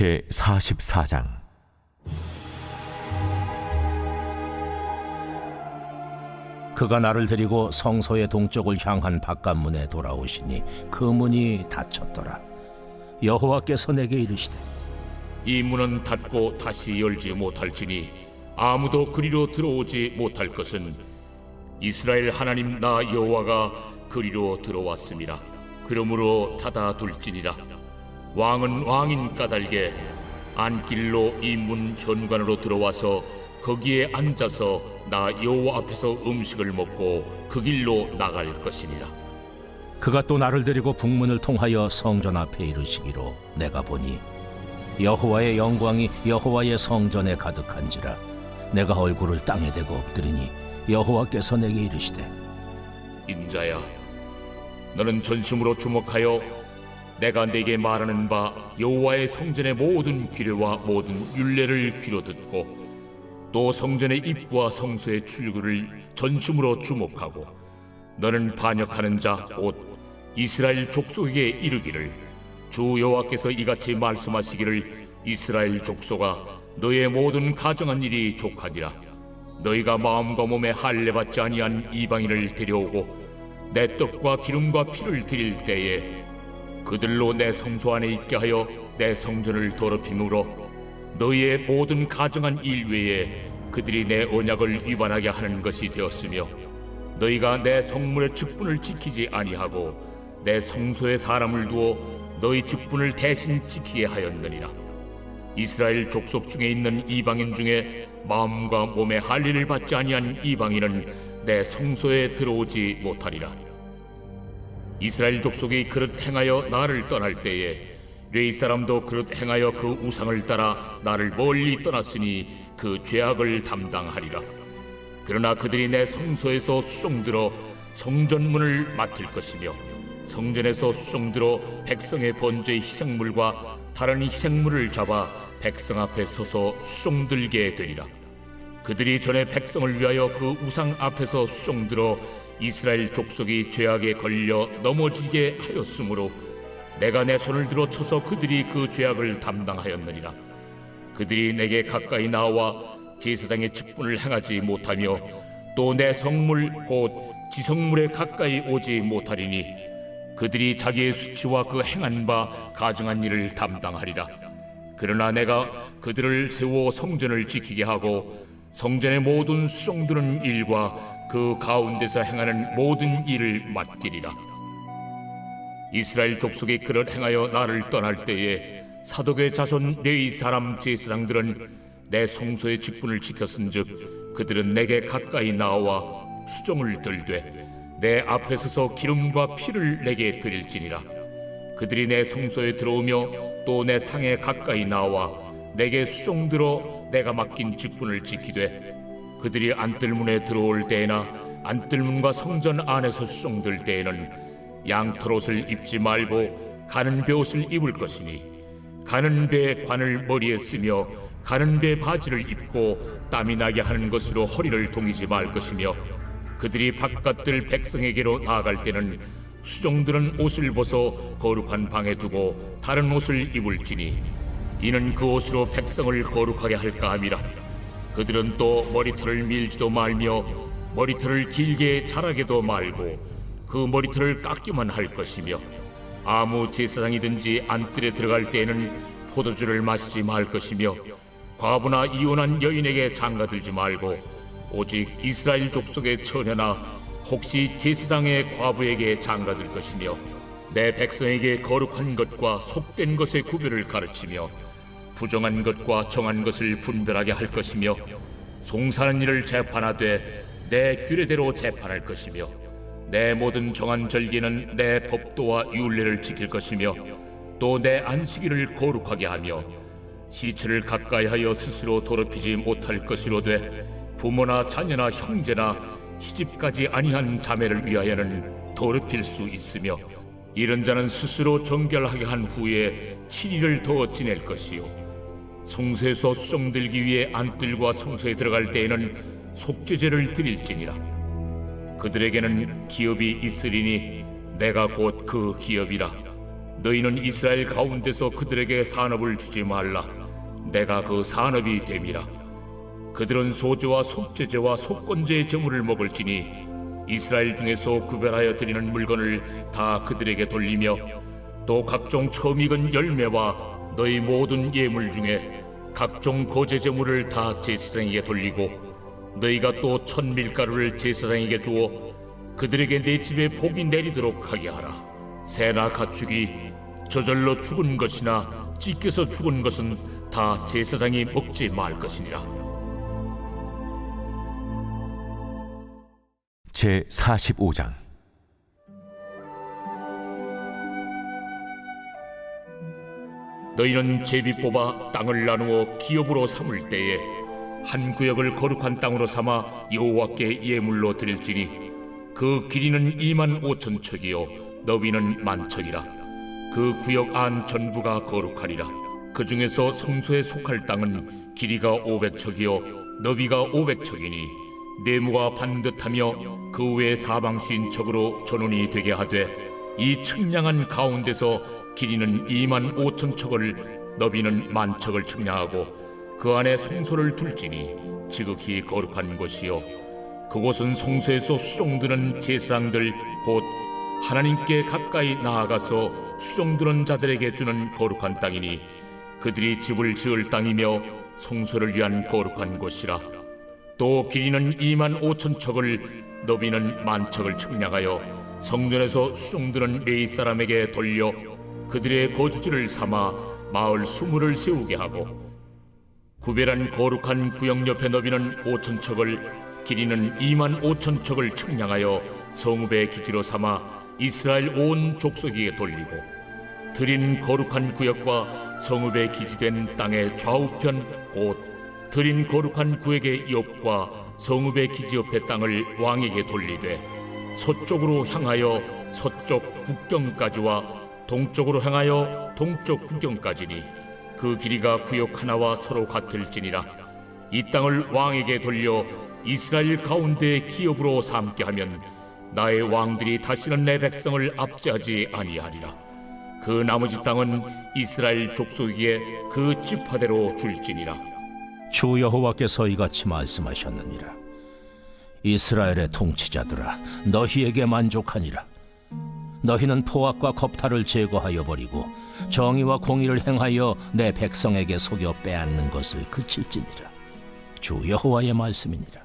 제 44장. 그가 나를 데리고 성소의 동쪽을 향한 바깥문에 돌아오시니 그 문이 닫혔더라. 여호와께서 내게 이르시되 이 문은 닫고 다시 열지 못할지니 아무도 그리로 들어오지 못할 것은 이스라엘 하나님 나 여호와가 그리로 들어왔음이라 그러므로 닫아 둘지니라 왕은 왕인 까닭에 안길로 이 문 현관으로 들어와서 거기에 앉아서 나 여호와 앞에서 음식을 먹고 그 길로 나갈 것이니라. 그가 또 나를 데리고 북문을 통하여 성전 앞에 이르시기로 내가 보니 여호와의 영광이 여호와의 성전에 가득한지라 내가 얼굴을 땅에 대고 엎드리니 여호와께서 내게 이르시되 인자야 너는 전심으로 주목하여 내가 네게 말하는 바 여호와의 성전의 모든 규례와 모든 율례를 귀로 듣고 또 성전의 입구와 성소의 출구를 전심으로 주목하고 너는 반역하는 자 곧 이스라엘 족속에게 이르기를 주 여호와께서 이같이 말씀하시기를 이스라엘 족속아 너의 모든 가정한 일이 족하니라. 너희가 마음과 몸에 할례 받지 아니한 이방인을 데려오고 내 떡과 기름과 피를 드릴 때에 그들로 내 성소 안에 있게 하여 내 성전을 더럽힘으로 너희의 모든 가정한 일 외에 그들이 내 언약을 위반하게 하는 것이 되었으며 너희가 내 성문의 직분을 지키지 아니하고 내 성소에 사람을 두어 너희 직분을 대신 지키게 하였느니라. 이스라엘 족속 중에 있는 이방인 중에 마음과 몸에 할례를 받지 아니한 이방인은 내 성소에 들어오지 못하리라 이스라엘 족속이 그릇 행하여 나를 떠날 때에 레이 사람도 그릇 행하여 그 우상을 따라 나를 멀리 떠났으니 그 죄악을 담당하리라. 그러나 그들이 내 성소에서 수종 들어 성전문을 맡을 것이며 성전에서 수종 들어 백성의 번제의 희생물과 다른 희생물을 잡아 백성 앞에 서서 수종 들게 되리라. 그들이 전에 백성을 위하여 그 우상 앞에서 수종 들어 이스라엘 족속이 죄악에 걸려 넘어지게 하였으므로 내가 내 손을 들어 쳐서 그들이 그 죄악을 담당하였느니라. 그들이 내게 가까이 나와 제사장의 직분을 행하지 못하며 또 내 성물 곧 지성물에 가까이 오지 못하리니 그들이 자기의 수치와 그 행한 바 가증한 일을 담당하리라. 그러나 내가 그들을 세워 성전을 지키게 하고 성전의 모든 수종드는 일과 그 가운데서 행하는 모든 일을 맡기리라. 이스라엘 족속이 그를 행하여 나를 떠날 때에 사독의 자손 레위 사람 제사장들은 내 성소의 직분을 지켰은즉 그들은 내게 가까이 나와 수종을 들되 내 앞에 서서 기름과 피를 내게 드릴지니라. 그들이 내 성소에 들어오며 또 내 상에 가까이 나와 내게 수종들어 내가 맡긴 직분을 지키되 그들이 안뜰문에 들어올 때에나 안뜰문과 성전 안에서 수종들 때에는 양털옷을 입지 말고 가는 배옷을 입을 것이니 가는 배 관을 머리에 쓰며 가는 배 바지를 입고 땀이 나게 하는 것으로 허리를 동이지 말 것이며 그들이 바깥들 백성에게로 나아갈 때는 수종들은 옷을 벗어 거룩한 방에 두고 다른 옷을 입을지니 이는 그 옷으로 백성을 거룩하게 할까 함이라 그들은 또 머리털을 밀지도 말며 머리털을 길게 자라게도 말고 그 머리털을 깎기만 할 것이며 아무 제사장이든지 안뜰에 들어갈 때에는 포도주를 마시지 말 것이며 과부나 이혼한 여인에게 장가들지 말고 오직 이스라엘 족속의 처녀나 혹시 제사장의 과부에게 장가들 것이며 내 백성에게 거룩한 것과 속된 것의 구별을 가르치며 부정한 것과 정한 것을 분별하게 할 것이며 송사는 일을 재판하되 내 규례대로 재판할 것이며 내 모든 정한 절기는 내 법도와 율례를 지킬 것이며 또 내 안식일을 거룩하게 하며 시체를 가까이 하여 스스로 더럽히지 못할 것이로되 부모나 자녀나 형제나 시집까지 아니한 자매를 위하여는 더럽힐 수 있으며 이런 자는 스스로 정결하게 한 후에 7일을 더 지낼 것이요 성소에서 수정 들기 위해 안뜰과 성소에 들어갈 때에는 속죄제를 드릴지니라. 그들에게는 기업이 있으리니 내가 곧 그 기업이라. 너희는 이스라엘 가운데서 그들에게 산업을 주지 말라. 내가 그 산업이 됨이라. 그들은 소제와 속죄제와 속건제의 제물을 먹을지니 이스라엘 중에서 구별하여 드리는 물건을 다 그들에게 돌리며 또 각종 처음 익은 열매와 너희 모든 예물 중에 각종 거제 제물을 다 제사장에게 돌리고 너희가 또 천밀가루를 제사장에게 주어 그들에게 내 집에 복이 내리도록 하게 하라. 새나 가축이 저절로 죽은 것이나 찢겨서 죽은 것은 다 제사장이 먹지 말 것이니라. 제 45장 너희는 제비 뽑아 땅을 나누어 기업으로 삼을 때에 한 구역을 거룩한 땅으로 삼아 여호와께 예물로 드릴지니 그 길이는 2만 5천 척이요 너비는 만 척이라. 그 구역 안 전부가 거룩하리라. 그 중에서 성소에 속할 땅은 길이가 500척이요 너비가 500척이니 네모가 반듯하며 그 외 사방 수인 척으로 전원이 되게 하되 이 측량한 가운데서 길이는 2만 5천 척을 너비는 만 척을 측량하고 그 안에 성소를 둘지니 지극히 거룩한 곳이요. 그곳은 성소에서 수종드는 제사장들 곧 하나님께 가까이 나아가서 수종드는 자들에게 주는 거룩한 땅이니 그들이 집을 지을 땅이며 성소를 위한 거룩한 곳이라. 또 길이는 2만 5천 척을 너비는 만 척을 측량하여 성전에서 수종드는 레이 사람에게 돌려 그들의 거주지를 삼아 마을 수물을 세우게 하고 구별한 거룩한 구역 옆에 너비는 5천 척을 길이는 2만 5천 척을 측량하여 성읍의 기지로 삼아 이스라엘 온 족속에게 돌리고 드린 거룩한 구역과 성읍의 기지된 땅의 좌우편 곧 드린 거룩한 구역의 옆과 성읍의 기지 옆의 땅을 왕에게 돌리되 서쪽으로 향하여 서쪽 국경까지와 동쪽으로 향하여 동쪽 국경까지니 그 길이가 구역 하나와 서로 같을지니라. 이 땅을 왕에게 돌려 이스라엘 가운데 기업으로 삼게 하면 나의 왕들이 다시는 내 백성을 압제하지 아니하리라. 그 나머지 땅은 이스라엘 족속에게 그 지파대로 줄지니라. 주 여호와께서 이같이 말씀하셨느니라. 이스라엘의 통치자들아 너희에게 만족하니라 너희는 포악과 겁탈을 제거하여 버리고 정의와 공의를 행하여 내 백성에게 속여 빼앗는 것을 그칠지니라. 주 여호와의 말씀이니라.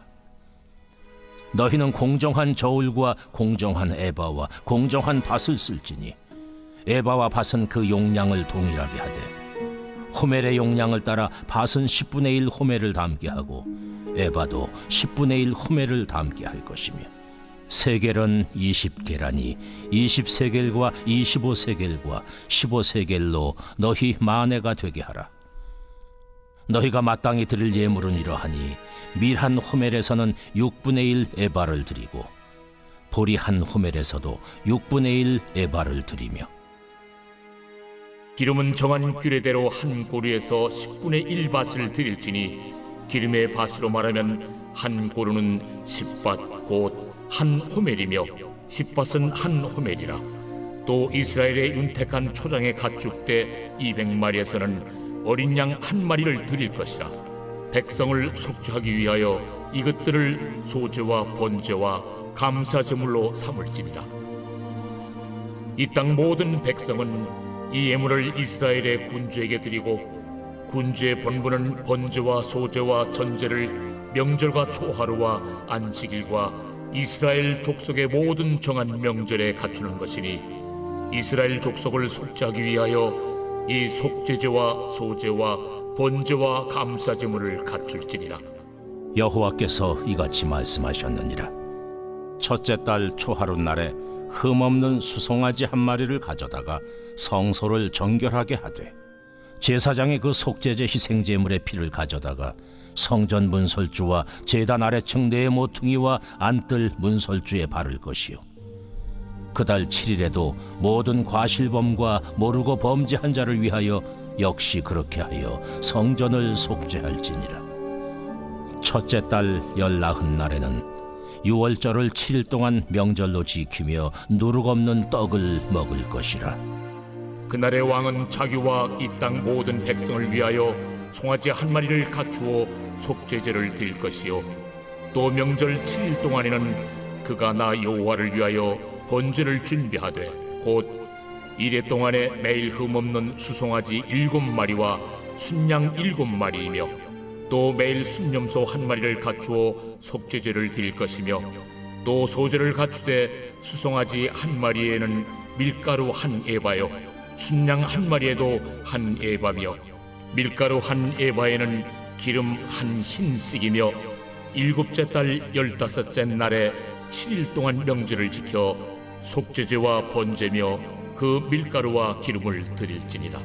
너희는 공정한 저울과 공정한 에바와 공정한 밭을 쓸지니 에바와 밭은 그 용량을 동일하게 하되 호멜의 용량을 따라 밭은 10분의 1 호멜을 담게 하고 에바도 10분의 1 호멜을 담게 할 것이며 세겔은 20계란이 20세겔과 25세겔과 15세겔로 너희 만회가 되게 하라. 너희가 마땅히 드릴 예물은 이러하니 밀한 호멜에서는 6분의 1 에바를 드리고 보리 한 호멜에서도 6분의 1 에바를 드리며. 기름은 정한 규례대로 한 고루에서 10분의 1밭을 드릴지니 기름의 밭으로 말하면 한 고루는 10밭 곧 한 호멜이며 10밭은 한 호멜이라. 또 이스라엘의 윤택한 초장의 가축대 200마리에서는 어린 양 한 마리를 드릴 것이라. 백성을 속죄하기 위하여 이것들을 소제와 번제와 감사 제물로 삼을지니라. 이 땅 모든 백성은 이 예물을 이스라엘의 군주에게 드리고 군주의 본분은 번제와 소제와 전제를 명절과 초하루와 안식일과 이스라엘 족속의 모든 정한 명절에 갖추는 것이니 이스라엘 족속을 속죄하기 위하여 이 속죄제와 소제와 번제와 감사 제물을 갖출지니라. 여호와께서 이같이 말씀하셨느니라. 첫째 달 초하루 날에 흠없는 수송아지 한 마리를 가져다가 성소를 정결하게 하되 제사장이 그 속죄제 희생제물의 피를 가져다가 성전 문설주와 제단 아래층 네 모퉁이와 안뜰 문설주에 바를 것이요. 그달 7일에도 모든 과실범과 모르고 범죄한 자를 위하여 역시 그렇게 하여 성전을 속죄할지니라. 첫째 달 열나흔 날에는 유월절을 7일 동안 명절로 지키며 누룩 없는 떡을 먹을 것이라. 그날의 왕은 자기와 이 땅 모든 백성을 위하여 송아지 한 마리를 갖추어 속죄제를 드릴 것이요. 또 명절 7일 동안에는 그가 나 여호와를 위하여 번제를 준비하되 곧 이래 동안에 매일 흠없는 수송아지 일곱 마리와 순양 일곱 마리이며 또 매일 순념소 한 마리를 갖추어 속죄제를 드릴 것이며 또 소제를 갖추되 수송아지 한 마리에는 밀가루 한 에바요 순양 한 마리에도 한 에바며 밀가루 한 에바에는 기름 한 흰씩이며 일곱째 달 열다섯째 날에 7일 동안 명절을 지켜 속죄제와 번제며 그 밀가루와 기름을 드릴지니라.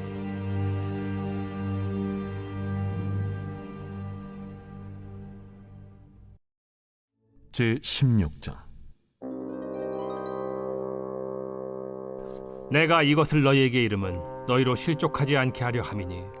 제 16장 내가 이것을 너희에게 이름은 너희로 실족하지 않게 하려 함이니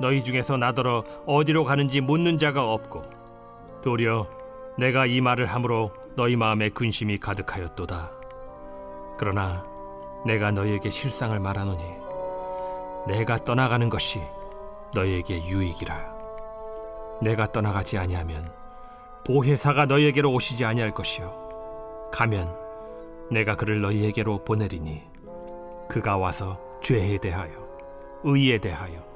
너희 중에서 나더러 어디로 가는지 묻는 자가 없고 도리어 내가 이 말을 함으로 너희 마음에 근심이 가득하였도다. 그러나 내가 너희에게 실상을 말하노니 내가 떠나가는 것이 너희에게 유익이라. 내가 떠나가지 아니하면 보혜사가 너희에게로 오시지 아니할 것이요. 가면 내가 그를 너희에게로 보내리니 그가 와서 죄에 대하여 의에 대하여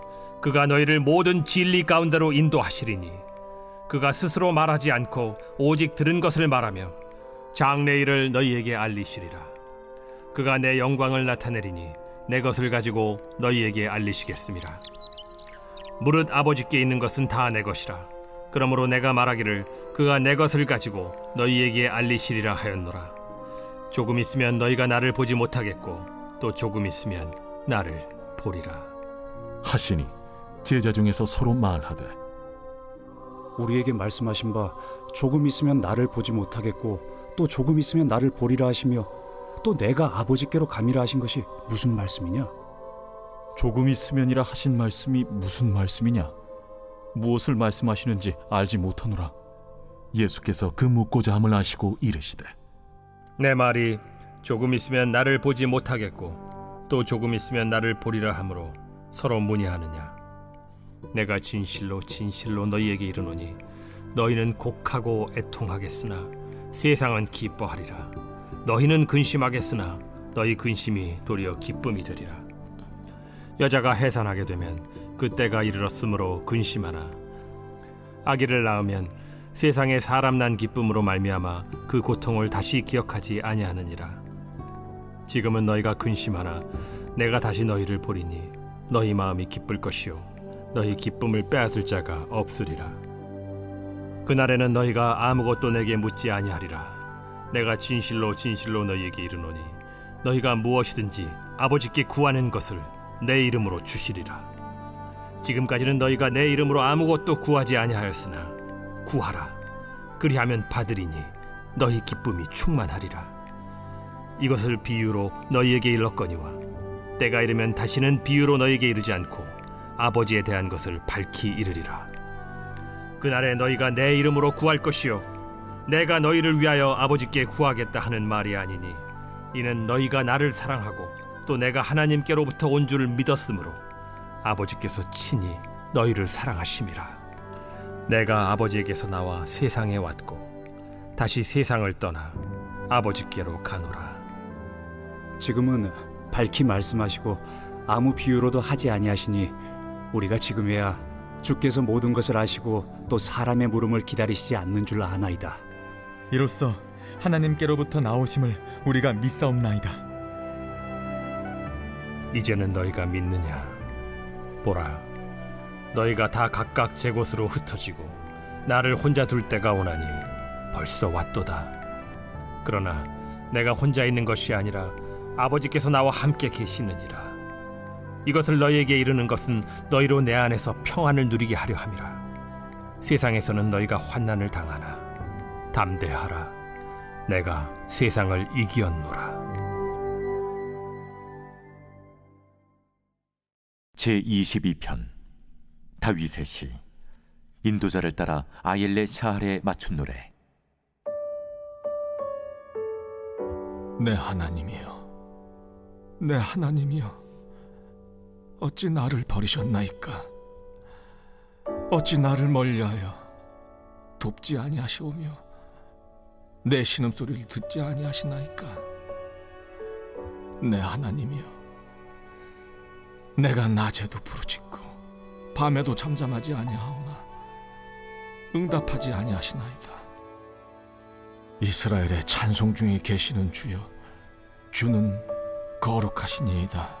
그가 너희를 모든 진리 가운데로 인도하시리니 그가 스스로 말하지 않고 오직 들은 것을 말하며 장래일을 너희에게 알리시리라. 그가 내 영광을 나타내리니 내 것을 가지고 너희에게 알리시겠습니다. 무릇 아버지께 있는 것은 다 내 것이라. 그러므로 내가 말하기를 그가 내 것을 가지고 너희에게 알리시리라 하였노라. 조금 있으면 너희가 나를 보지 못하겠고 또 조금 있으면 나를 보리라. 하시니 제자 중에서 서로 말하되 우리에게 말씀하신 바 조금 있으면 나를 보지 못하겠고 또 조금 있으면 나를 보리라 하시며 또 내가 아버지께로 감이라 하신 것이 무슨 말씀이냐? 조금 있으면이라 하신 말씀이 무슨 말씀이냐? 무엇을 말씀하시는지 알지 못하노라. 예수께서 그 묻고자 함을 아시고 이르시되 내 말이 조금 있으면 나를 보지 못하겠고 또 조금 있으면 나를 보리라 하므로 서로 문의하느냐 내가 진실로 진실로 너희에게 이르노니 너희는 곡하고 애통하겠으나 세상은 기뻐하리라. 너희는 근심하겠으나 너희 근심이 도리어 기쁨이 되리라. 여자가 해산하게 되면 그때가 이르렀으므로 근심하나 아기를 낳으면 세상에 사람 난 기쁨으로 말미암아 그 고통을 다시 기억하지 아니하느니라. 지금은 너희가 근심하나 내가 다시 너희를 보리니 너희 마음이 기쁠 것이요 너희 기쁨을 빼앗을 자가 없으리라. 그날에는 너희가 아무것도 내게 묻지 아니하리라. 내가 진실로 진실로 너희에게 이르노니 너희가 무엇이든지 아버지께 구하는 것을 내 이름으로 주시리라. 지금까지는 너희가 내 이름으로 아무것도 구하지 아니하였으나 구하라. 그리하면 받으리니 너희 기쁨이 충만하리라. 이것을 비유로 너희에게 일렀거니와 때가 이르면 다시는 비유로 너희에게 이르지 않고 아버지에 대한 것을 밝히 이르리라. 그날에 너희가 내 이름으로 구할 것이요 내가 너희를 위하여 아버지께 구하겠다 하는 말이 아니니 이는 너희가 나를 사랑하고 또 내가 하나님께로부터 온 줄을 믿었으므로 아버지께서 친히 너희를 사랑하심이라. 내가 아버지에게서 나와 세상에 왔고 다시 세상을 떠나 아버지께로 가노라. 지금은 밝히 말씀하시고 아무 비유로도 하지 아니하시니 우리가 지금에야 주께서 모든 것을 아시고 또 사람의 물음을 기다리시지 않는 줄 아나이다. 이로써 하나님께로부터 나오심을 우리가 믿사옵나이다. 이제는 너희가 믿느냐? 보라, 너희가 다 각각 제 곳으로 흩어지고 나를 혼자 둘 때가 오나니 벌써 왔도다. 그러나 내가 혼자 있는 것이 아니라 아버지께서 나와 함께 계시느니라. 이것을 너희에게 이르는 것은 너희로 내 안에서 평안을 누리게 하려 함이라. 세상에서는 너희가 환난을 당하나 담대하라. 내가 세상을 이기었노라. 제 22편 다윗의 시 인도자를 따라 아일레 샤할에 맞춘 노래 내 하나님이여, 내 하나님이여, 어찌 나를 버리셨나이까? 어찌 나를 멀리하여 돕지 아니하시오며 내 신음소리를 듣지 아니하시나이까? 내 하나님이여, 내가 낮에도 부르짖고 밤에도 잠잠하지 아니하오나 응답하지 아니하시나이다. 이스라엘의 찬송 중에 계시는 주여 주는 거룩하시니이다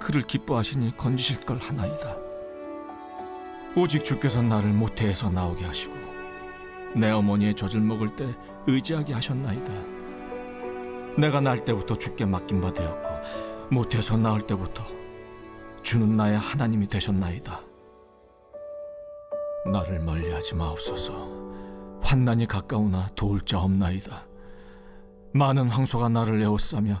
그를 기뻐하시니 건지실 걸 하나이다. 오직 주께서 나를 모태에서 나오게 하시고 내 어머니의 젖을 먹을 때 의지하게 하셨나이다. 내가 날 때부터 주께 맡긴 바 되었고 모태에서 나올 때부터 주는 나의 하나님이 되셨나이다. 나를 멀리하지 마옵소서. 환난이 가까우나 도울 자 없나이다. 많은 황소가 나를 에워싸며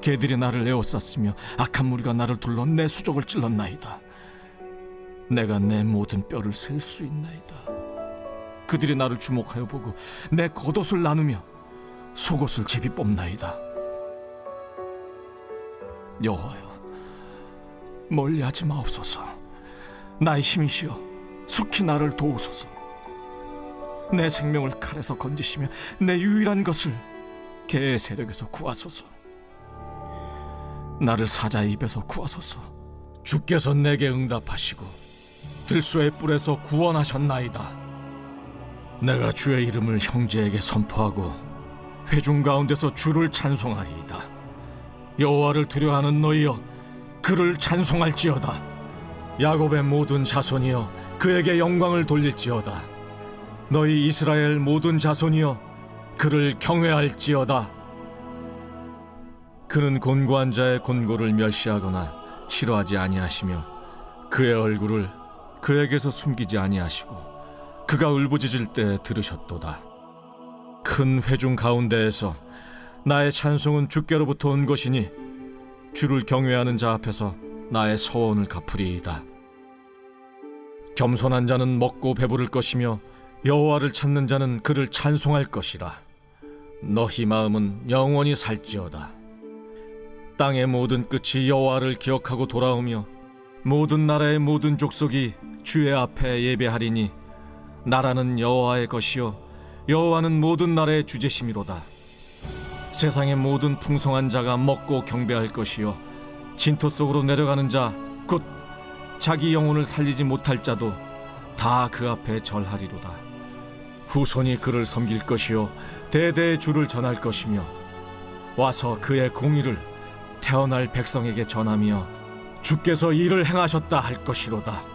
개들이 나를 에워쌌으며 악한 무리가 나를 둘러 내 수족을 찔렀나이다. 내가 내 모든 뼈를 셀 수 있나이다. 그들이 나를 주목하여 보고 내 겉옷을 나누며 속옷을 제비 뽑나이다. 여호와여, 멀리하지 마옵소서. 나의 힘이시여, 속히 나를 도우소서. 내 생명을 칼에서 건지시며 내 유일한 것을 개의 세력에서 구하소서. 나를 사자의 입에서 구하소서. 주께서 내게 응답하시고 들소의 뿔에서 구원하셨나이다. 내가 주의 이름을 형제에게 선포하고 회중 가운데서 주를 찬송하리이다. 여호와를 두려워하는 너희여, 그를 찬송할지어다. 야곱의 모든 자손이여, 그에게 영광을 돌릴지어다. 너희 이스라엘 모든 자손이여, 그를 경외할지어다. 그는 곤고한 자의 곤고를 멸시하거나 싫어하지 아니하시며 그의 얼굴을 그에게서 숨기지 아니하시고 그가 울부짖을 때 들으셨도다. 큰 회중 가운데에서 나의 찬송은 주께로부터 온 것이니 주를 경외하는 자 앞에서 나의 서원을 갚으리이다. 겸손한 자는 먹고 배부를 것이며 여호와를 찾는 자는 그를 찬송할 것이라. 너희 마음은 영원히 살지어다. 땅의 모든 끝이 여호와를 기억하고 돌아오며 모든 나라의 모든 족속이 주의 앞에 예배하리니 나라는 여호와의 것이요 여호와는 모든 나라의 주제심이로다. 세상의 모든 풍성한 자가 먹고 경배할 것이요 진토 속으로 내려가는 자 곧 자기 영혼을 살리지 못할 자도 다 그 앞에 절하리로다. 후손이 그를 섬길 것이요 대대의 주를 전할 것이며 와서 그의 공의를 태어날 백성에게 전하며 주께서 이를 행하셨다 할 것이로다.